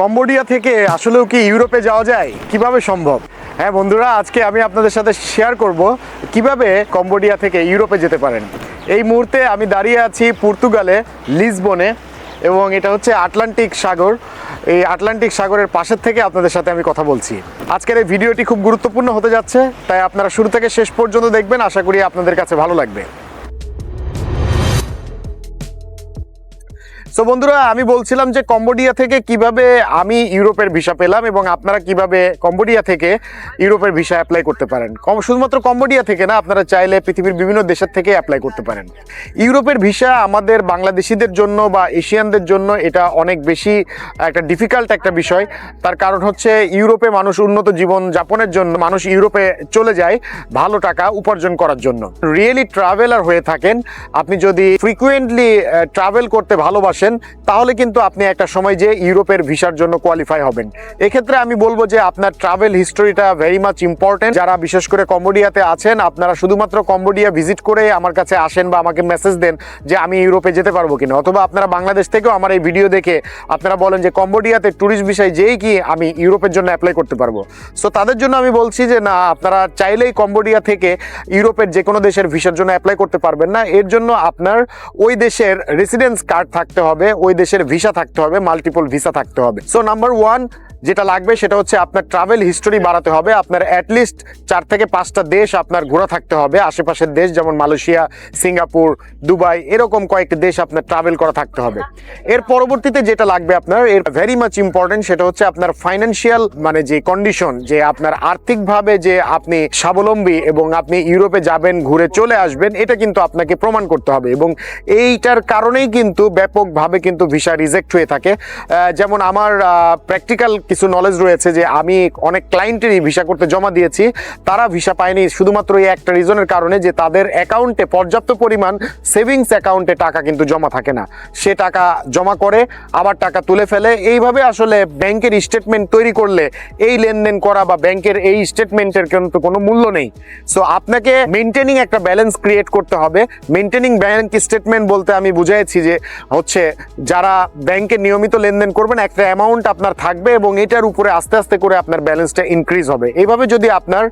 Cambodia থেকে আসলেও কি ইউরোপে যাওয়া যায়? কীভাবে সম্ভব? হ্যাঁ বন্ধুরা, আজকে আমি আপনাদের সাথে শেয়ার করব কীভাবে কম্বোডিয়া থেকে ইউরোপে যেতে পারেন। এই মুহূর্তে আমি দাঁড়িয়ে আছি পর্তুগালে, লিসবনে, এবং এটা হচ্ছে আটলান্টিক সাগর। এই আটলান্টিক সাগরের পাশের থেকে আপনাদের সাথে আমি কথা বলছি। আজকের এই ভিডিওটি খুব গুরুত্বপূর্ণ হতে যাচ্ছে, তাই আপনারা শুরু থেকে শেষ পর্যন্ত দেখবেন। আশা করি আপনাদের কাছে ভালো লাগবে। সো বন্ধুরা, আমি বলছিলাম যে কম্বোডিয়া থেকে কীভাবে আমি ইউরোপের ভিসা পেলাম এবং আপনারা কীভাবে কম্বোডিয়া থেকে ইউরোপের ভিসা অ্যাপ্লাই করতে পারেন। কম, শুধুমাত্র কম্বোডিয়া থেকে না, আপনারা চাইলে পৃথিবীর বিভিন্ন দেশের থেকে অ্যাপ্লাই করতে পারেন। ইউরোপের ভিসা আমাদের বাংলাদেশিদের জন্য বা এশিয়ানদের জন্য এটা অনেক বেশি একটা ডিফিকাল্ট একটা বিষয়। তার কারণ হচ্ছে ইউরোপে মানুষ উন্নত জীবন যাপনের জন্য, মানুষ ইউরোপে চলে যায় ভালো টাকা উপার্জন করার জন্য। রিয়েলি ট্রাভেলার হয়ে থাকেন। আপনি যদি ফ্রিকুয়েন্টলি ট্রাভেল করতে ভালোবাসেন তাহলে কিন্তু আপনি একটা সময় যে ইউরোপের ভিসার জন্য কোয়ালিফাই হবেন। এক্ষেত্রে আমি বলব যে আপনার ট্রাভেল হিস্টোরিটা ভেরি মাচ ইম্পর্টেন্ট যারা বিশেষ করে কম্বোডিয়াতে আছেন, আপনারা শুধুমাত্র কম্বোডিয়া ভিজিট করে আমার কাছে আসেন বা আমাকে মেসেজ দেন যে আমি ইউরোপে যেতে পারব কিনা। অথবা আপনারা বাংলাদেশ থেকেও আমার এই ভিডিও দেখে আপনারা বলেন যে কম্বোডিয়াতে ট্যুরিস্ট বিষয় যেই কি আমি ইউরোপের জন্য অ্যাপ্লাই করতে পারব। সো তাদের জন্য আমি বলছি যে না, আপনারা চাইলেই কম্বোডিয়া থেকে ইউরোপের যে কোনো দেশের ভিসার জন্য অ্যাপ্লাই করতে পারবেন না। এর জন্য আপনার ওই দেশের রেসিডেন্স কার্ড থাকতে হবে। ওই দেশের ভিসা থাকতে হবে মাল্টিপল ভিসা থাকতে হবে। সো নাম্বার ওয়ান যেটা লাগবে সেটা হচ্ছে আপনার ট্রাভেল হিস্টোরি বাড়াতে হবে, আপনার অ্যাটলিস্ট চার থেকে পাঁচটা দেশ আপনার ঘোরা থাকতে হবে, আশেপাশের দেশ যেমন মালয়েশিয়া, সিঙ্গাপুর, দুবাই, এরকম কয়েকটি দেশ আপনার ট্রাভেল করা থাকতে হবে। এর পরবর্তীতে যেটা লাগবে আপনার, এর ভেরি মাচ ইম্পর্টেন্ট সেটা হচ্ছে আপনার ফাইন্যান্সিয়াল মানে যে কন্ডিশন যে আপনার আর্থিকভাবে যে আপনি স্বাবলম্বী এবং আপনি ইউরোপে যাবেন, ঘুরে চলে আসবেন, এটা কিন্তু আপনাকে প্রমাণ করতে হবে এবং এইটার কারণেই কিন্তু ব্যাপকভাবে কিন্তু ভিসা রিজেক্ট হয়ে থাকে। যেমন আমার প্র্যাকটিক্যাল কিছু নলেজ রয়েছে যে আমি অনেক ক্লায়েন্টেরই ভিসা করতে জমা দিয়েছি, তারা ভিসা পায়নি শুধুমাত্র এই একটা রিজনের কারণে যে তাদের অ্যাকাউন্টে পর্যাপ্ত পরিমাণ সেভিংস অ্যাকাউন্টে টাকা কিন্তু জমা থাকে না। সে টাকা জমা করে, আবার টাকা তুলে ফেলে। এইভাবে আসলে ব্যাংকের স্টেটমেন্ট তৈরি করলে এই লেনদেন করা বা ব্যাংকের এই স্টেটমেন্টের কিন্তু কোনো মূল্য নেই। সো আপনাকে মেনটেনিং একটা ব্যালেন্স ক্রিয়েট করতে হবে। মেনটেনিং ব্যাংক স্টেটমেন্ট বলতে আমি বুঝাইছি যে হচ্ছে যারা ব্যাংকে নিয়মিত লেনদেন করবেন, একটা অ্যামাউন্ট আপনার থাকবে এবং এটার উপরে আস্তে আস্তে করে আপনার ব্যালেন্সটা ইনক্রিজ হবে। এইভাবে যদি আপনার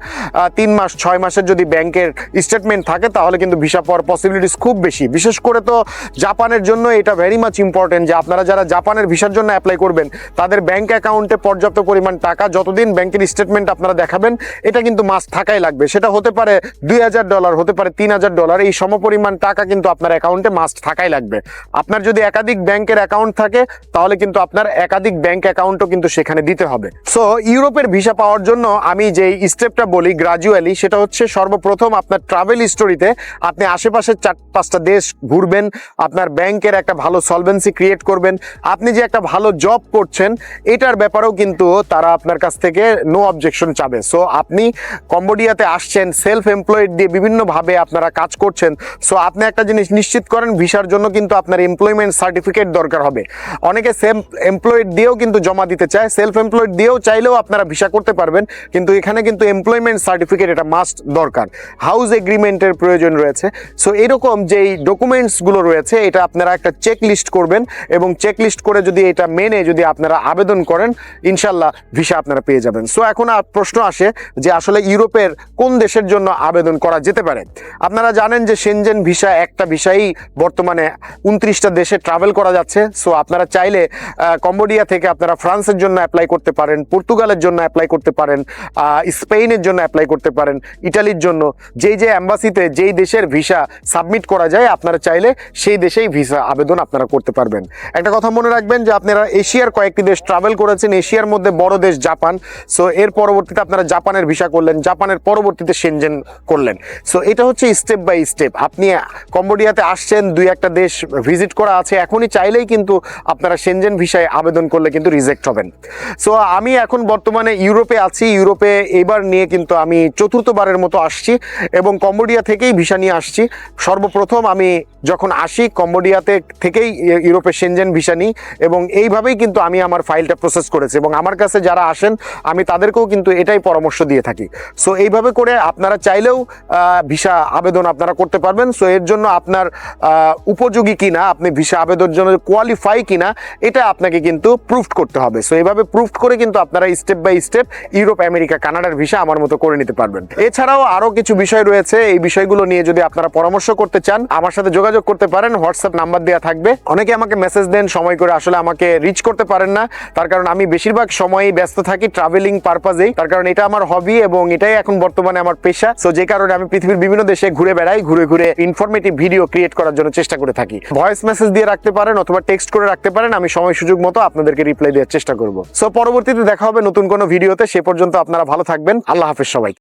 তিন মাস, ছয় মাসের যদি ব্যাংকের স্টেটমেন্ট থাকে, তাহলে কিন্তু ভিসা পাওয়ার পসিবিলিটিস খুব বেশি। বিশেষ করে তো জাপানের জন্য এটা ভেরি মাচ ইম্পর্টেন্ট যে আপনারা যারা জাপানের ভিসার জন্য অ্যাপ্লাই করবেন, তাদের ব্যাংক অ্যাকাউন্টে পর্যাপ্ত পরিমাণ টাকা যতদিন ব্যাংকের স্টেটমেন্ট আপনারা দেখাবেন, এটা কিন্তু মাস থাকাই লাগবে। সেটা হতে পারে দুই হাজার ডলার হতে পারে তিন হাজার ডলার এই সমপরিমাণ টাকা কিন্তু আপনার অ্যাকাউন্টে মাস্ট থাকাই লাগবে। আপনার যদি একাধিক ব্যাংকের অ্যাকাউন্ট থাকে, তাহলে কিন্তু আপনার একাধিক ব্যাংক অ্যাকাউন্টও কিন্তু সেখানে দিতে হবে। সো ইউরোপের ভিসা পাওয়ার জন্য আমি যে স্টেপটা বলি গ্রাজুয়ালি সেটা হচ্ছে সর্বপ্রথম আপনার ট্রাভেল হিস্টোরিতে আপনি আশেপাশের চার পাঁচটা দেশ ঘুরবেন, আপনার ব্যাংকের একটা ভালো সলভেন্সি ক্রিয়েট করবেন, আপনি যে একটা ভালো জব করছেন, এটার ব্যাপারেও কিন্তু তারা আপনার কাছ থেকে নো অবজেকশন চাবে। সো আপনি কম্বোডিয়াতে আসছেন সেলফ এমপ্লয়েড দিয়ে বিভিন্নভাবে আপনারা কাজ করছেন সো আপনি একটা জিনিস নিশ্চিত করেন ভিসার জন্য কিন্তু আপনার এমপ্লয়মেন্ট সার্টিফিকেট দরকার হবে। অনেকে সেলফ এমপ্লয়েড দিয়েও কিন্তু জমা দিতে চায় সেলফ এমপ্লয়েড দিয়েও চাইলেও আপনারা ভিসা করতে পারবেন, কিন্তু এখানে কিন্তু এমপ্লয়মেন্ট সার্টিফিকেট এটা মাস্ট দরকার। হাউস এগ্রিমেন্টের প্রয়োজন রয়েছে। সো এরকম যেই ডকুমেন্টসগুলো রয়েছে, এটা আপনারা একটা চেক লিস্ট করবেন এবং চেক লিস্ট করে যদি এটা মেনে যদি আপনারা আবেদন করেন ইনশাল্লাহ ভিসা আপনারা পেয়ে যাবেন। সো এখন আর প্রশ্ন আসে যে আসলে ইউরোপের কোন দেশের জন্য আবেদন করা যেতে পারে? আপনারা জানেন যে সেনজেন ভিসা একটা ভিসাই বর্তমানে উনত্রিশটা দেশে ট্রাভেল করা যাচ্ছে। সো আপনারা চাইলে কম্বোডিয়া থেকে আপনারা ফ্রান্সের জন্য অ্যাপ্লাই করতে পারেন, পর্তুগালের জন্য অ্যাপ্লাই করতে পারেন স্পেনের জন্য অ্যাপ্লাই করতে পারেন, ইটালির জন্য। যেই যে অ্যাম্বাসিতে যেই দেশের ভিসা সাবমিট করা যায়, আপনারা চাইলে সেই দেশেই ভিসা আবেদন আপনারা করতে পারবেন। একটা কথা মনে রাখবেন যে আপনারা এশিয়ার কয়েকটি দেশ ট্রাভেল করেছেন, এশিয়ার মধ্যে বড় দেশ জাপান। সো এর পরবর্তীতে আপনারা জাপানের ভিসা করলেন, জাপানের পরবর্তীতে সেনজেন করলেন। সো এটা হচ্ছে স্টেপ বাই স্টেপ আপনি কম্বোডিয়াতে আসছেন, দুই একটা দেশ ভিজিট করা আছে, এখনই চাইলেই কিন্তু আপনারা সেনজেন ভিসায় আবেদন করলে কিন্তু রিজেক্ট হবেন। সো আমি এখন বর্তমানে ইউরোপে আছি। ইউরোপে এবার নিয়ে কিন্তু আমি চতুর্থবারের মতো আসছি এবং কম্বোডিয়া থেকেই ভিসা নিয়ে আসছি। সর্বপ্রথম আমি যখন আসি, কম্বোডিয়াতে থেকেই ইউ- ইউরোপে সেনজেন ভিসা নিই এবং এইভাবেই কিন্তু আমি আমার ফাইলটা প্রসেস করেছি এবং আমার কাছে যারা আসেন, আমি তাদেরকেও কিন্তু এটাই পরামর্শ দিয়ে থাকি। সো এইভাবে করে আপনারা চাইলেও ভিসা আবেদন আপনারা করতে পারবেন। সো এর জন্য আপনার উপযোগী কিনা, আপনি ভিসা আবেদনের জন্য কোয়ালিফাই কিনা, এটা আপনাকে কিন্তু প্রুফ করতে হবে। সো এইভাবে প্রুফ করে কিন্তু আপনারা step by step Europe America কানাডার ভিসা আমার মতো করে নিতে পারবেন। এছাড়াও আরও কিছু বিষয় রয়েছে। এই বিষয়গুলো নিয়ে যদি আপনারা পরামর্শ করতে চান, আমার সাথে যোগাযোগ করতে পারেন। হোয়াটসঅ্যাপ নাম্বার দেওয়া থাকবে। অনেকে আমাকে মেসেজ দেন, সময় করে আসলে আমাকে রিচ করতে পারেন না। তার কারণ আমি বেশিরভাগ সময়ই ব্যস্ত থাকি ট্রাভেলিং পারপাজেই তার কারণ এটা আমার হবি এবং এটাই এখন বর্তমানে আমার পেশা। সো যে কারণে আমি পৃথিবীর বিভিন্ন দেশে ঘুরে বেড়াই, ঘুরে ঘুরে ইনফরমেটিভ ভিডিও ক্রিয়েট করার জন্য চেষ্টা করে থাকি। ভয়েস মেসেজ দিয়ে রাখতে পারেন অথবা টেক্সট করে রাখতে পারেন। আমি সময় সুযোগ মতো আপনাদেরকে রিপ্লাই দেওয়ার চেষ্টা করব। সো পরবর্তীতে দেখা হবে নতুন কোনো ভিডিওতে। সে পর্যন্ত আপনারা ভালো থাকবেন। আল্লাহ হাফিজ সবাই